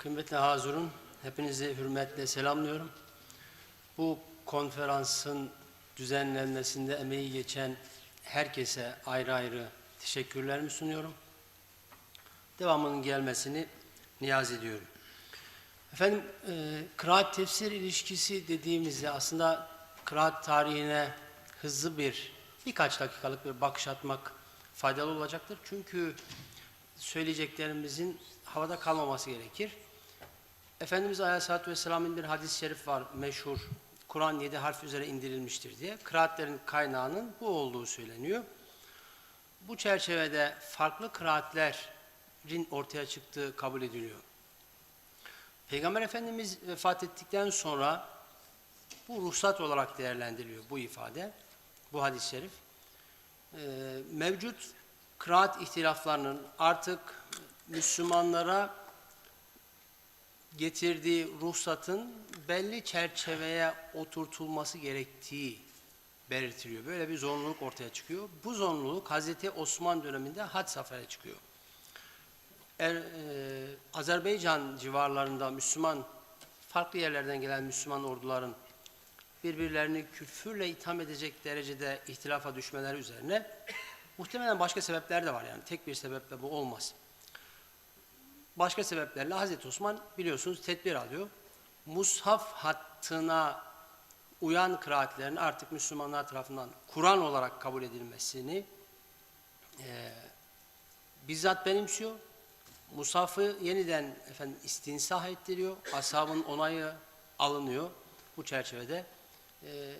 Kıymetli hazırın, hepinizi hürmetle selamlıyorum. Bu konferansın düzenlenmesinde emeği geçen herkese ayrı ayrı teşekkürlerimi sunuyorum. Devamının gelmesini niyaz ediyorum. Efendim, e, kıraat tefsir ilişkisi dediğimizde aslında kıraat tarihine hızlı bir, birkaç dakikalık bir bakış atmak faydalı olacaktır. Çünkü söyleyeceklerimizin havada kalmaması gerekir. Efendimiz Aleyhisselatü Vesselam'ın bir hadis-i şerif var meşhur. Kur'an yedi harf üzere indirilmiştir diye. Kıraatlerin kaynağının bu olduğu söyleniyor. Bu çerçevede farklı kıraatlerin ortaya çıktığı kabul ediliyor. Peygamber Efendimiz vefat ettikten sonra bu ruhsat olarak değerlendiriliyor bu ifade, bu hadis-i şerif. Ee, mevcut kıraat ihtilaflarının artık Müslümanlara getirdiği ruhsatın belli çerçeveye oturtulması gerektiği belirtiliyor. Böyle bir zorunluluk ortaya çıkıyor. Bu zorunluluk Hazreti Osman döneminde had safhaya çıkıyor. Er, e, Azerbaycan civarlarında Müslüman, farklı yerlerden gelen Müslüman orduların birbirlerini küfürle itham edecek derecede ihtilafa düşmeleri üzerine muhtemelen başka sebepler de var yani tek bir sebeple bu olmaz. Başka sebeplerle Hazreti Osman biliyorsunuz tedbir alıyor. Mushaf hattına uyan kıraatlerin artık Müslümanlar tarafından Kur'an olarak kabul edilmesini e, bizzat benimsiyor. Mushaf'ı yeniden efendim istinsah ettiriyor. Ashabın onayı alınıyor bu çerçevede. E,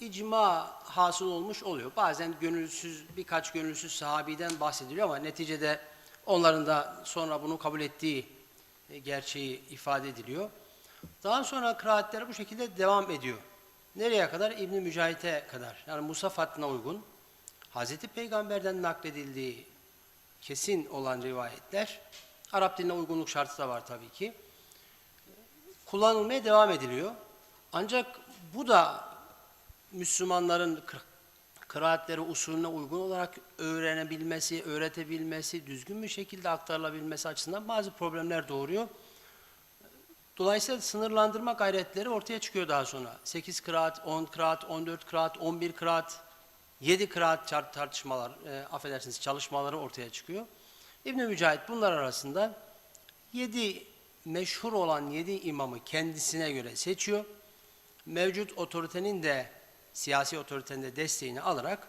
icma hasıl olmuş oluyor. Bazen gönülsüz, birkaç gönülsüz sahabiden bahsediliyor ama neticede onların da sonra bunu kabul ettiği e, gerçeği ifade ediliyor. Daha sonra kıraatler bu şekilde devam ediyor. Nereye kadar? İbn Mücahit'e kadar. Yani Musa hattına uygun. Hazreti Peygamber'den nakledildiği kesin olan rivayetler, Arap diline uygunluk şartı da var tabii ki. Kullanılmaya devam ediliyor. Ancak bu da Müslümanların kıraatleri usulüne uygun olarak öğrenebilmesi, öğretebilmesi, düzgün bir şekilde aktarılabilmesi açısından bazı problemler doğuruyor. Dolayısıyla sınırlandırma gayretleri ortaya çıkıyor daha sonra. 8 kıraat, 10 kıraat, 14 kıraat, 11 kıraat, 7 kıraat tartışmalar, e, affedersiniz çalışmaları ortaya çıkıyor. İbn-i Mücahit bunlar arasında 7 meşhur olan 7 imamı kendisine göre seçiyor. Mevcut otoritenin de siyasi otoritenin de desteğini alarak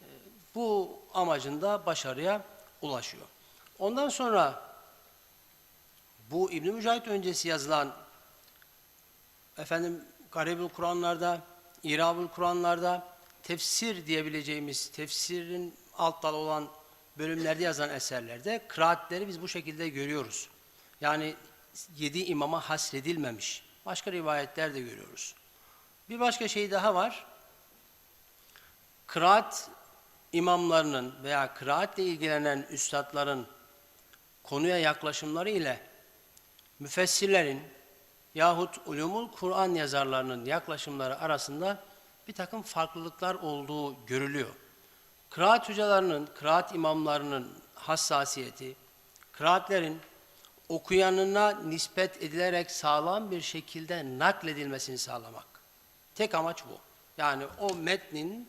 e, bu amacında başarıya ulaşıyor. Ondan sonra bu İbn Mücahit öncesi yazılan efendim Garibül Kur'anlarda, İrabül Kur'anlarda tefsir diyebileceğimiz tefsirin alt dalı olan bölümlerde yazılan eserlerde kıraatleri biz bu şekilde görüyoruz. Yani yedi imama hasredilmemiş. Başka rivayetler de görüyoruz. Bir başka şey daha var. Kıraat imamlarının veya kıraatle ilgilenen üstadların konuya yaklaşımları ile müfessirlerin yahut ulumul Kur'an yazarlarının yaklaşımları arasında bir takım farklılıklar olduğu görülüyor. Kıraat hocalarının, kıraat imamlarının hassasiyeti, kıraatlerin okuyanına nispet edilerek sağlam bir şekilde nakledilmesini sağlamak. Tek amaç bu. Yani o metnin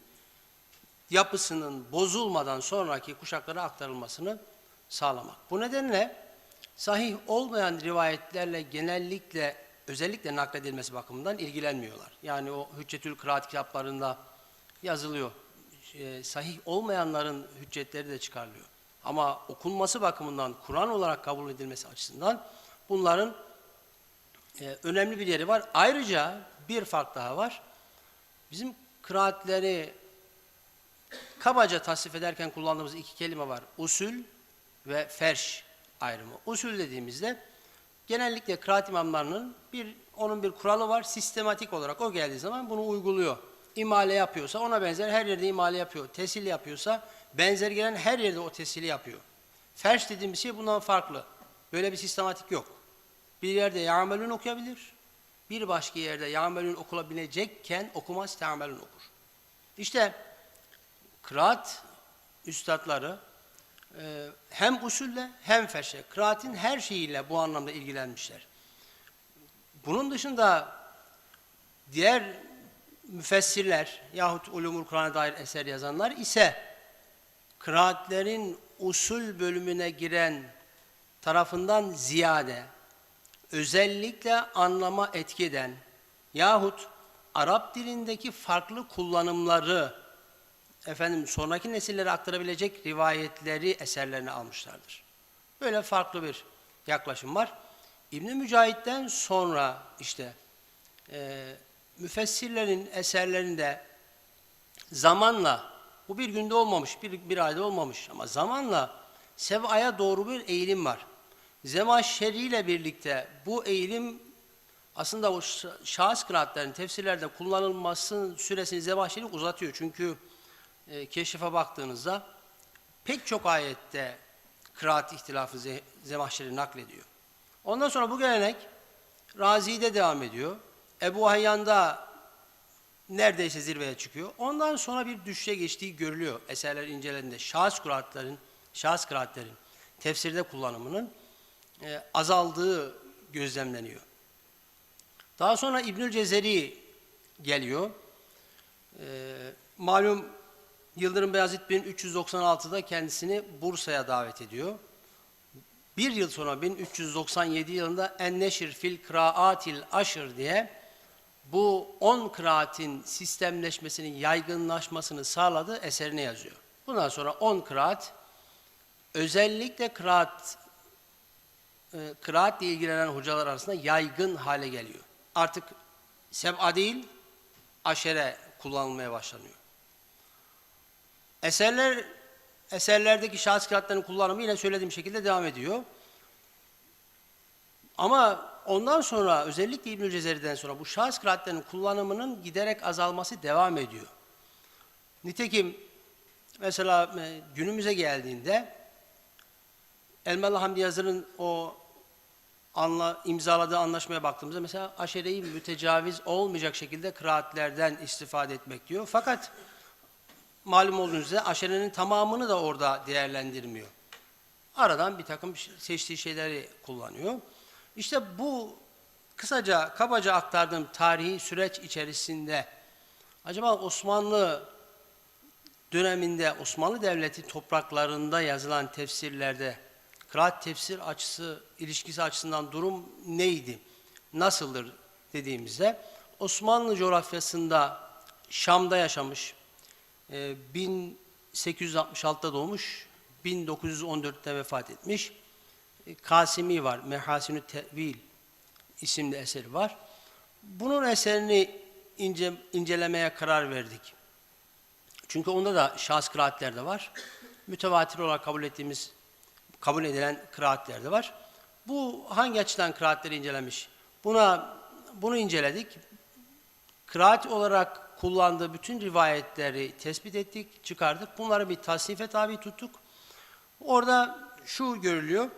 yapısının bozulmadan sonraki kuşaklara aktarılmasını sağlamak. Bu nedenle sahih olmayan rivayetlerle genellikle özellikle nakledilmesi bakımından ilgilenmiyorlar. Yani o Hüccetül Kıraat kitaplarında yazılıyor. E, sahih olmayanların hüccetleri de çıkarılıyor. Ama okunması bakımından Kur'an olarak kabul edilmesi açısından bunların e, önemli bir yeri var. Ayrıca bir fark daha var. Bizim kıraatleri kabaca tasnif ederken kullandığımız iki kelime var. Usul ve ferş ayrımı. Usul dediğimizde genellikle kıraat imamlarının bir onun bir kuralı var. Sistematik olarak o geldiği zaman bunu uyguluyor. İmale yapıyorsa ona benzer her yerde imale yapıyor. Tesil yapıyorsa benzer gelen her yerde o tesili yapıyor. Ferş dediğimiz şey bundan farklı. Böyle bir sistematik yok. Bir yerde yağmelün okuyabilir. Bir başka yerde yağmelün okulabilecekken okumaz teamelün okur. İşte kıraat üstadları e, hem usulle hem feşe, kıraatin her şeyiyle bu anlamda ilgilenmişler. Bunun dışında diğer müfessirler yahut ulumul Kur'an'a dair eser yazanlar ise kıraatlerin usul bölümüne giren tarafından ziyade özellikle anlama etki eden yahut Arap dilindeki farklı kullanımları efendim sonraki nesillere aktarabilecek rivayetleri eserlerine almışlardır. Böyle farklı bir yaklaşım var. İbn Mücahit'ten sonra işte e, müfessirlerin eserlerinde zamanla bu bir günde olmamış, bir, bir ayda olmamış ama zamanla sevaya doğru bir eğilim var. Zemahşeri ile birlikte bu eğilim aslında o şahıs kıraatlerin tefsirlerde kullanılmasının süresini Zemahşeri uzatıyor. Çünkü e, keşife baktığınızda pek çok ayette kıraat ihtilafı Ze- Zemahşeri naklediyor. Ondan sonra bu gelenek Razi'de devam ediyor. Ebu Hayyan'da neredeyse zirveye çıkıyor. Ondan sonra bir düşüşe geçtiği görülüyor eserler incelendiğinde. Şahıs kıraatlerin, şahıs kıraatlerin tefsirde kullanımının e, azaldığı gözlemleniyor. Daha sonra İbnül Cezeri geliyor. E, malum Yıldırım Beyazıt 1396'da kendisini Bursa'ya davet ediyor. Bir yıl sonra 1397 yılında En-Neşir fil Kıraatil Aşır diye bu 10 kıraatin sistemleşmesinin yaygınlaşmasını sağladığı eserini yazıyor. Bundan sonra 10 kıraat özellikle kıraat e, kıraatle ilgilenen hocalar arasında yaygın hale geliyor. Artık seb'a değil aşere kullanılmaya başlanıyor. Eserler eserlerdeki şahıs kıraatlerin kullanımı yine söylediğim şekilde devam ediyor. Ama ondan sonra özellikle İbnül Cezeri'den sonra bu şahıs kıraatlerinin kullanımının giderek azalması devam ediyor. Nitekim mesela e, günümüze geldiğinde Elmalı Hamdi Yazır'ın o anla, imzaladığı anlaşmaya baktığımızda mesela aşereyi mütecaviz olmayacak şekilde kıraatlerden istifade etmek diyor. Fakat malum olduğunuz üzere aşerenin tamamını da orada değerlendirmiyor. Aradan bir takım seçtiği şeyleri kullanıyor. İşte bu kısaca, kabaca aktardığım tarihi süreç içerisinde acaba Osmanlı döneminde Osmanlı Devleti topraklarında yazılan tefsirlerde kıraat tefsir açısı, ilişkisi açısından durum neydi? Nasıldır dediğimizde Osmanlı coğrafyasında Şam'da yaşamış, e, 1866'da doğmuş, 1914'te vefat etmiş. E, Kasimi var, Mehasinü Tevil isimli eseri var. Bunun eserini ince, incelemeye karar verdik. Çünkü onda da şahs kıraatler de var. Mütevatir olarak kabul ettiğimiz, kabul edilen kıraatler de var. Bu hangi açıdan kıraatleri incelemiş? Buna bunu inceledik. Kıraat olarak kullandığı bütün rivayetleri tespit ettik, çıkardık. Bunları bir tasnife tabi tuttuk. Orada şu görülüyor.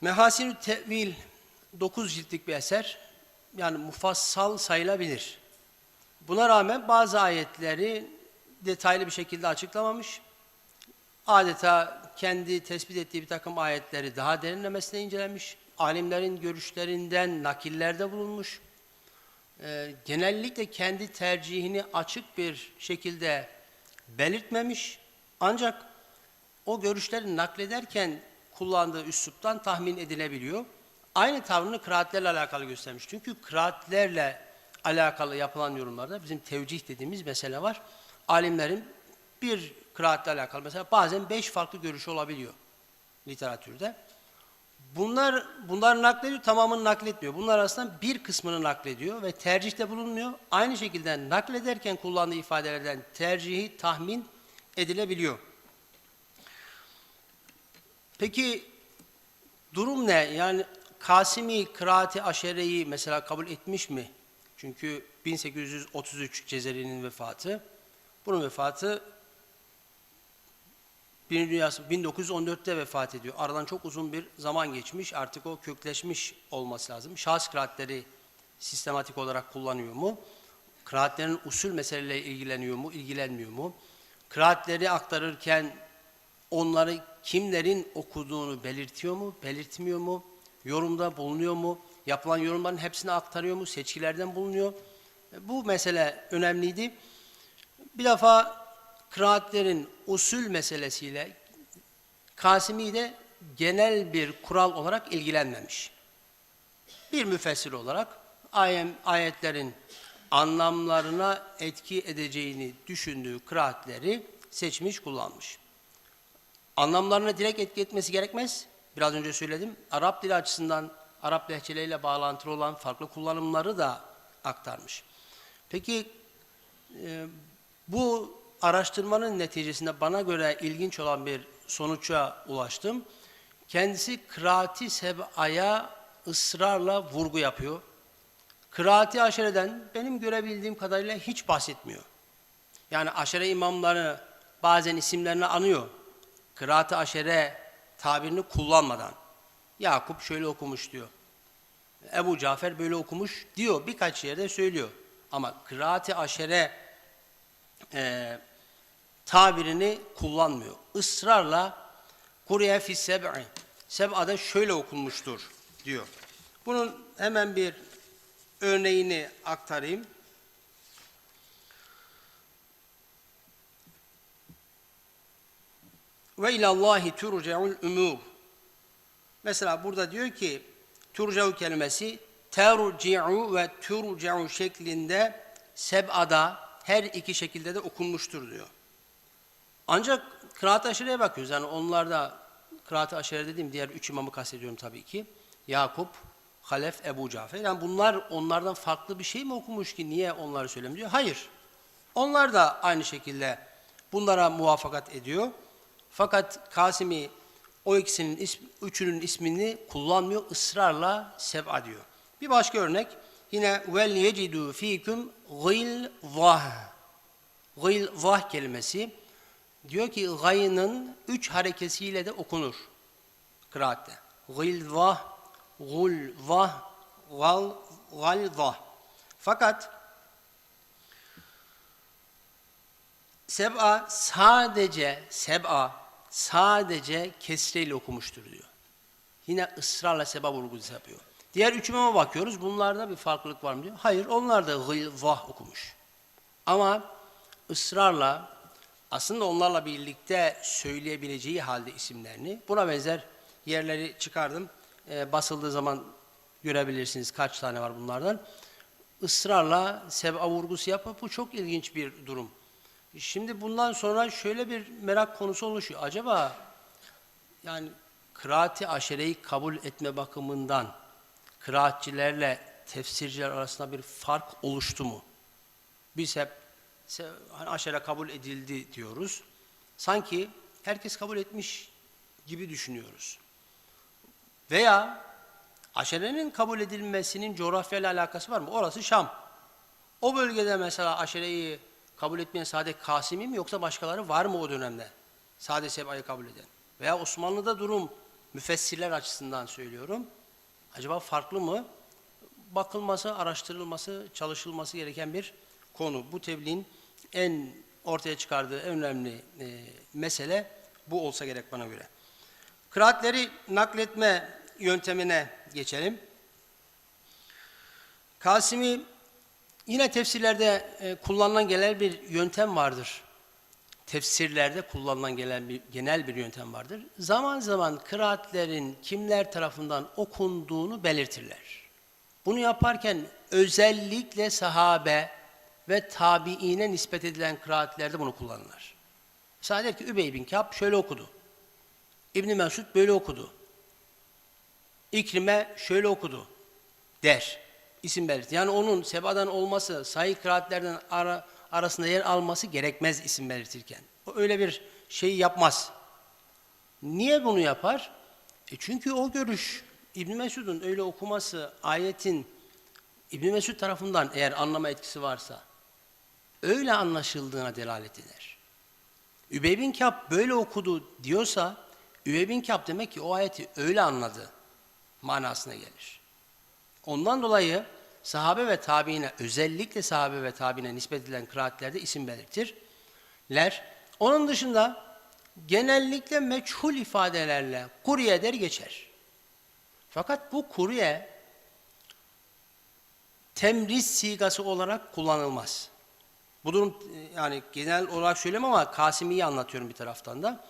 Mehasinü Tevil 9 ciltlik bir eser. Yani mufassal sayılabilir. Buna rağmen bazı ayetleri detaylı bir şekilde açıklamamış. Adeta kendi tespit ettiği bir takım ayetleri daha derinlemesine incelemiş. Alimlerin görüşlerinden nakillerde bulunmuş. Ee, genellikle kendi tercihini açık bir şekilde belirtmemiş. Ancak o görüşleri naklederken kullandığı üsluptan tahmin edilebiliyor. Aynı tavrını kıraatlerle alakalı göstermiş. Çünkü kıraatlerle alakalı yapılan yorumlarda bizim tevcih dediğimiz mesele var. Alimlerin bir kıraatle alakalı mesela bazen beş farklı görüşü olabiliyor literatürde. Bunlar bunlar naklediyor, tamamını nakletmiyor. Bunlar arasından bir kısmını naklediyor ve tercihte bulunmuyor. Aynı şekilde naklederken kullandığı ifadelerden tercihi tahmin edilebiliyor. Peki durum ne? Yani Kasimi kıraati aşereyi mesela kabul etmiş mi? Çünkü 1833 Cezeri'nin vefatı. Bunun vefatı Birinci Dünyası 1914'te vefat ediyor. Aradan çok uzun bir zaman geçmiş. Artık o kökleşmiş olması lazım. Şahıs kıraatleri sistematik olarak kullanıyor mu? Kıraatlerin usul meseleleriyle ilgileniyor mu, ilgilenmiyor mu? Kıraatleri aktarırken onları kimlerin okuduğunu belirtiyor mu, belirtmiyor mu? Yorumda bulunuyor mu? Yapılan yorumların hepsini aktarıyor mu? Seçkilerden bulunuyor. Bu mesele önemliydi. Bir defa kıraatlerin usul meselesiyle Kasimi de genel bir kural olarak ilgilenmemiş. Bir müfessir olarak ayetlerin anlamlarına etki edeceğini düşündüğü kıraatleri seçmiş, kullanmış. Anlamlarına direkt etki etmesi gerekmez. Biraz önce söyledim. Arap dili açısından Arap lehçeleriyle bağlantılı olan farklı kullanımları da aktarmış. Peki e, bu araştırmanın neticesinde bana göre ilginç olan bir sonuca ulaştım. Kendisi kıraati sebaya ısrarla vurgu yapıyor. Kıraati aşereden benim görebildiğim kadarıyla hiç bahsetmiyor. Yani aşere imamları bazen isimlerini anıyor. Kıraat-ı aşere tabirini kullanmadan. Yakup şöyle okumuş diyor. Ebu Cafer böyle okumuş diyor. Birkaç yerde söylüyor. Ama kıraat-ı aşere e, tabirini kullanmıyor. Israrla Kurye fi seb'i seb'ada şöyle okunmuştur diyor. Bunun hemen bir örneğini aktarayım. Ve ilallahi turca'ul umur. Mesela burada diyor ki turca'u kelimesi terci'u ve turca'u şeklinde seb'ada her iki şekilde de okunmuştur diyor. Ancak kıraat-ı aşireye bakıyoruz. Yani onlarda kıraat-ı aşire dediğim diğer üç imamı kastediyorum tabii ki. Yakup, Halef, Ebu Cafer. Yani bunlar onlardan farklı bir şey mi okumuş ki niye onları söylemiyor? Hayır. Onlar da aynı şekilde bunlara muvaffakat ediyor. Fakat Kasimi o ikisinin üçünün ismini kullanmıyor, ısrarla seb'a diyor. Bir başka örnek yine vel yecidu fikum gilvah. Gilvah kelimesi diyor ki gayının üç harekesiyle de okunur kıraatte. Gilvah, gulvah, gal, galvah. Fakat Seb'a sadece seb'a sadece kesreyle okumuştur diyor. Yine ısrarla seba vurgusu yapıyor. Diğer üç imama bakıyoruz. Bunlarda bir farklılık var mı diyor. Hayır onlar da gılvah okumuş. Ama ısrarla aslında onlarla birlikte söyleyebileceği halde isimlerini buna benzer yerleri çıkardım. E, basıldığı zaman görebilirsiniz kaç tane var bunlardan. Israrla seb'a vurgusu yapıp bu çok ilginç bir durum. Şimdi bundan sonra şöyle bir merak konusu oluşuyor. Acaba yani kıraati aşereyi kabul etme bakımından kıraatçilerle tefsirciler arasında bir fark oluştu mu? Biz hep hani aşere kabul edildi diyoruz. Sanki herkes kabul etmiş gibi düşünüyoruz. Veya aşerenin kabul edilmesinin coğrafyayla alakası var mı? Orası Şam. O bölgede mesela aşereyi kabul etmeyen sadece Kasimi mi yoksa başkaları var mı o dönemde? Sade Seba'yı kabul eden. Veya Osmanlı'da durum müfessirler açısından söylüyorum. Acaba farklı mı? Bakılması, araştırılması, çalışılması gereken bir konu. Bu tebliğin en ortaya çıkardığı en önemli e, mesele bu olsa gerek bana göre. Kıraatleri nakletme yöntemine geçelim. Kasimi Yine tefsirlerde e, kullanılan genel bir yöntem vardır. Tefsirlerde kullanılan gelen bir, genel bir yöntem vardır. Zaman zaman kıraatlerin kimler tarafından okunduğunu belirtirler. Bunu yaparken özellikle sahabe ve tabiine nispet edilen kıraatlerde bunu kullanırlar. Mesela der ki Übey bin Kâb şöyle okudu. İbn Mesud böyle okudu. İkrime şöyle okudu der isim belirtir. Yani onun sebadan olması, sahih kıraatlerden ara, arasında yer alması gerekmez isim belirtirken. O öyle bir şey yapmaz. Niye bunu yapar? E çünkü o görüş İbn Mesud'un öyle okuması ayetin İbn Mesud tarafından eğer anlama etkisi varsa öyle anlaşıldığına delalet eder. Übey bin Kâb böyle okudu diyorsa Übey bin Kâb demek ki o ayeti öyle anladı manasına gelir. Ondan dolayı sahabe ve tabiine özellikle sahabe ve tabiine nispet edilen kıraatlerde isim belirtirler. Onun dışında genellikle meçhul ifadelerle kurye der geçer. Fakat bu kurye temriz sigası olarak kullanılmaz. Bu durum e, yani genel olarak söyleyeyim ama Kasimi'yi anlatıyorum bir taraftan da.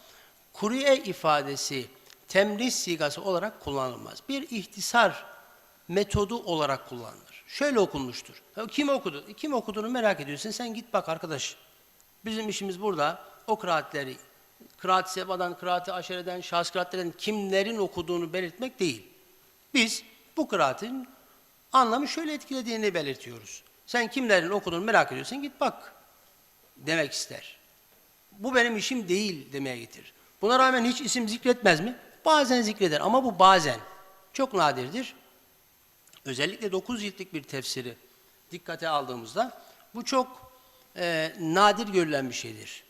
Kuriye ifadesi temriz sigası olarak kullanılmaz. Bir ihtisar metodu olarak kullanılır. Şöyle okunmuştur. Kim okudu? Kim okuduğunu merak ediyorsun. Sen git bak arkadaş. Bizim işimiz burada o kıraatleri, kıraat-ı sebadan, kıraat-ı aşereden, şahs kıraatlerden kimlerin okuduğunu belirtmek değil. Biz bu kıraatin anlamı şöyle etkilediğini belirtiyoruz. Sen kimlerin okuduğunu merak ediyorsan git bak demek ister. Bu benim işim değil demeye getirir. Buna rağmen hiç isim zikretmez mi? Bazen zikreder ama bu bazen. Çok nadirdir. Özellikle 9 ciltlik bir tefsiri dikkate aldığımızda bu çok e, nadir görülen bir şeydir.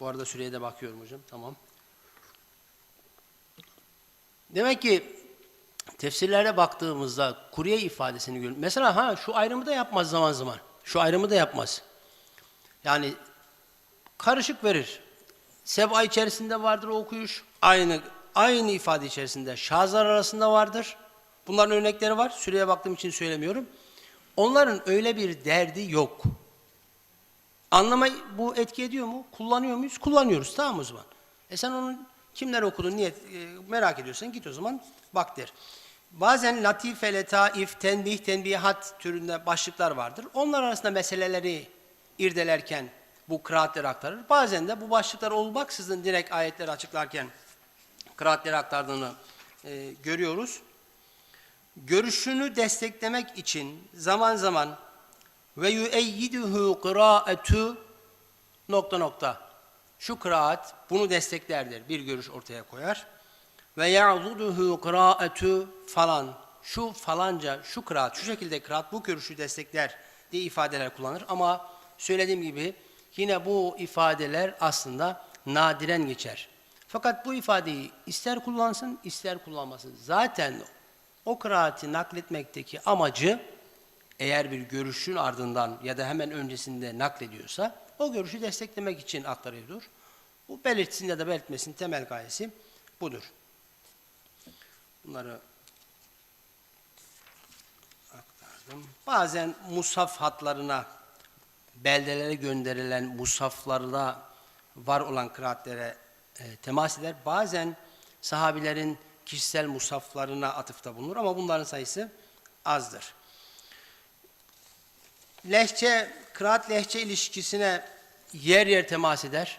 Bu arada süreye de bakıyorum hocam. Tamam. Demek ki tefsirlere baktığımızda kuriye ifadesini görüyoruz. Mesela ha şu ayrımı da yapmaz zaman zaman. Şu ayrımı da yapmaz. Yani karışık verir. Seba içerisinde vardır okuyuş. Aynı aynı ifade içerisinde şazlar arasında vardır. Bunların örnekleri var. Süreye baktığım için söylemiyorum. Onların öyle bir derdi yok. Anlama bu etki ediyor mu? Kullanıyor muyuz? Kullanıyoruz. Tamam o zaman? E sen onun kimler okuduğunu niyet, e, merak ediyorsan git o zaman bak der. Bazen latife, letaif, tenbih, tenbihat türünde başlıklar vardır. Onlar arasında meseleleri irdelerken bu kıraatleri aktarır. Bazen de bu başlıklar olmaksızın direkt ayetleri açıklarken kıraatleri aktardığını e, görüyoruz. Görüşünü desteklemek için zaman zaman ve yueyyiduhu kıraetu nokta nokta. Şu kıraat bunu desteklerdir. Bir görüş ortaya koyar. Ve ya'zuduhu kıraetu falan. Şu falanca, şu kıraat, şu şekilde kıraat bu görüşü destekler diye ifadeler kullanır. Ama söylediğim gibi yine bu ifadeler aslında nadiren geçer. Fakat bu ifadeyi ister kullansın, ister kullanmasın. Zaten o kıraati nakletmekteki amacı eğer bir görüşün ardından ya da hemen öncesinde naklediyorsa o görüşü desteklemek için aktarıyordur. Bu belirtsin ya da belirtmesin temel gayesi budur. Bunları aktardım. Bazen mushaf hatlarına beldelere gönderilen musaflarda var olan kıraatlere e, temas eder. Bazen sahabilerin kişisel musaflarına atıfta bulunur ama bunların sayısı azdır. Lehçe, kıraat lehçe ilişkisine yer yer temas eder.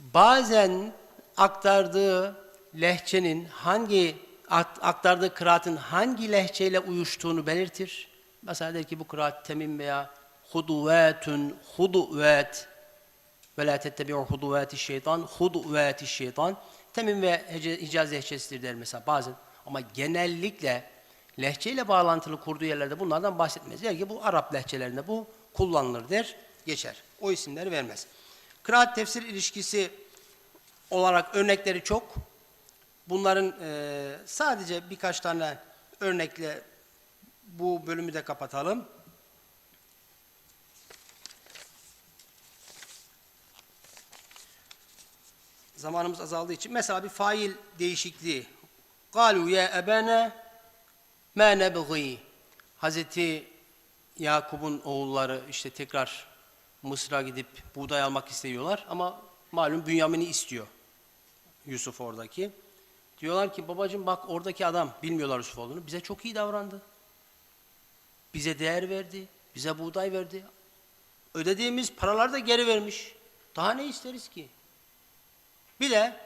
Bazen aktardığı lehçenin hangi aktardığı kıraatın hangi lehçeyle uyuştuğunu belirtir. Mesela der ki bu kıraat temim veya huduvetun huduvet ve la tettebi'u huduvati şeytan huduvati şeytan temim ve Hicaz lehçesidir der mesela bazen ama genellikle lehçeyle bağlantılı kurduğu yerlerde bunlardan bahsetmez. Der ki bu Arap lehçelerinde bu kullanılır der, geçer. O isimleri vermez. Kıraat tefsir ilişkisi olarak örnekleri çok. Bunların e, sadece birkaç tane örnekle bu bölümü de kapatalım. Zamanımız azaldığı için mesela bir fail değişikliği. Galu ya ebene ma nebği. Hazreti Yakup'un oğulları işte tekrar Mısır'a gidip buğday almak istiyorlar ama malum Bünyamin'i istiyor. Yusuf oradaki. Diyorlar ki babacığım bak oradaki adam bilmiyorlar Yusuf olduğunu bize çok iyi davrandı. Bize değer verdi, bize buğday verdi. Ödediğimiz paraları da geri vermiş. Daha ne isteriz ki? Bir de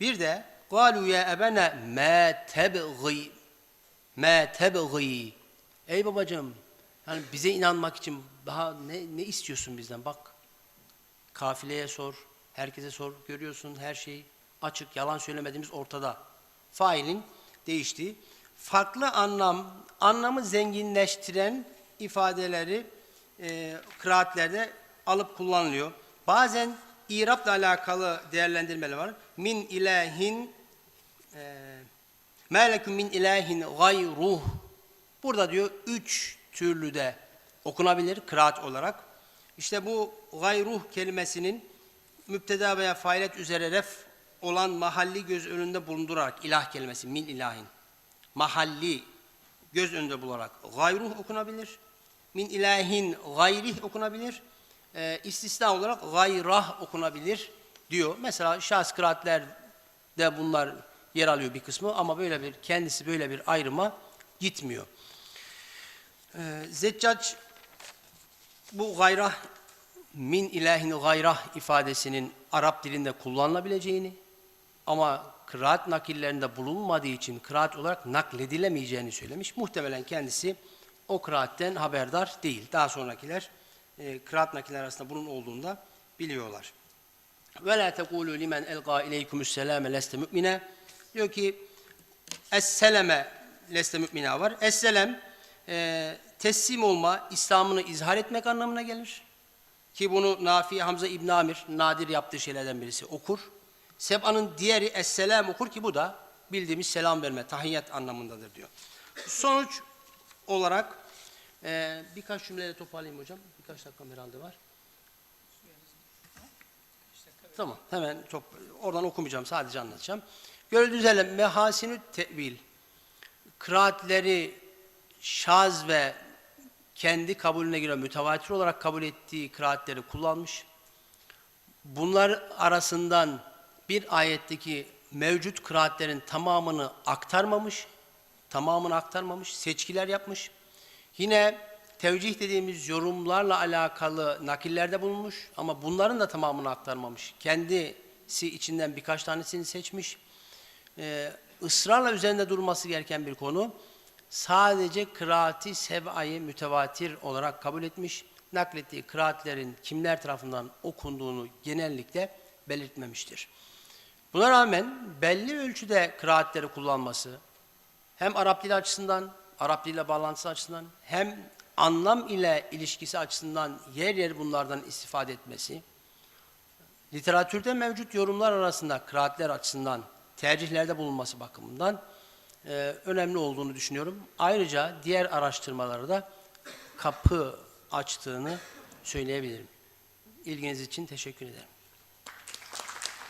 bir de قالوا ya ebene ma tebği ma tebği Ey babacığım yani bize inanmak için daha ne, ne istiyorsun bizden bak. Kafileye sor, herkese sor. Görüyorsun her şey açık, yalan söylemediğimiz ortada. Failin değiştiği, farklı anlam, anlamı zenginleştiren ifadeleri e, kıraatlerde alıp kullanılıyor. Bazen İrab'la alakalı değerlendirmeler var. Min ilahin e, melekun min ilahin gayruh Burada diyor üç türlü de okunabilir kıraat olarak. İşte bu gayruh kelimesinin müpteda veya failet üzere ref olan mahalli göz önünde bulundurarak ilah kelimesi min ilahin mahalli göz önünde bularak gayruh okunabilir. Min ilahin gayrih okunabilir. Ee, istisna olarak gayrah okunabilir diyor. Mesela şahs kıraatlerde bunlar yer alıyor bir kısmı ama böyle bir kendisi böyle bir ayrıma gitmiyor. Ee, Zeccac bu gayrah min ilahin gayrah ifadesinin Arap dilinde kullanılabileceğini ama kıraat nakillerinde bulunmadığı için kıraat olarak nakledilemeyeceğini söylemiş. Muhtemelen kendisi o kıraatten haberdar değil. Daha sonrakiler e, kıraat nakiller arasında bunun olduğunu da biliyorlar. Ve la tekulu limen elqa ileykumusselame leste mu'mine. Diyor ki Esseleme leste mü'mina var. Esselem e, teslim olma, İslam'ını izhar etmek anlamına gelir. Ki bunu Nafi Hamza İbn Amir nadir yaptığı şeylerden birisi okur. Seba'nın diğeri Esselam okur ki bu da bildiğimiz selam verme, tahiyyat anlamındadır diyor. Sonuç olarak e, birkaç cümleyle toparlayayım hocam. Birkaç dakikam herhalde var. Tamam hemen çok oradan okumayacağım sadece anlatacağım. Gördüğünüz üzere mehasinü tevil kıraatleri şaz ve kendi kabulüne göre mütevatir olarak kabul ettiği kıraatleri kullanmış. Bunlar arasından bir ayetteki mevcut kıraatlerin tamamını aktarmamış, tamamını aktarmamış, seçkiler yapmış. Yine tevcih dediğimiz yorumlarla alakalı nakillerde bulunmuş ama bunların da tamamını aktarmamış. Kendisi içinden birkaç tanesini seçmiş. Ee, ısrarla üzerinde durması gereken bir konu. Sadece kıraati seb'ayı mütevatir olarak kabul etmiş. Naklettiği kıraatlerin kimler tarafından okunduğunu genellikle belirtmemiştir. Buna rağmen belli ölçüde kıraatleri kullanması hem Arap dili açısından, Arap diliyle bağlantısı açısından hem anlam ile ilişkisi açısından yer yer bunlardan istifade etmesi, literatürde mevcut yorumlar arasında kıraatler açısından tercihlerde bulunması bakımından e, önemli olduğunu düşünüyorum. Ayrıca diğer araştırmalara da kapı açtığını söyleyebilirim. İlginiz için teşekkür ederim.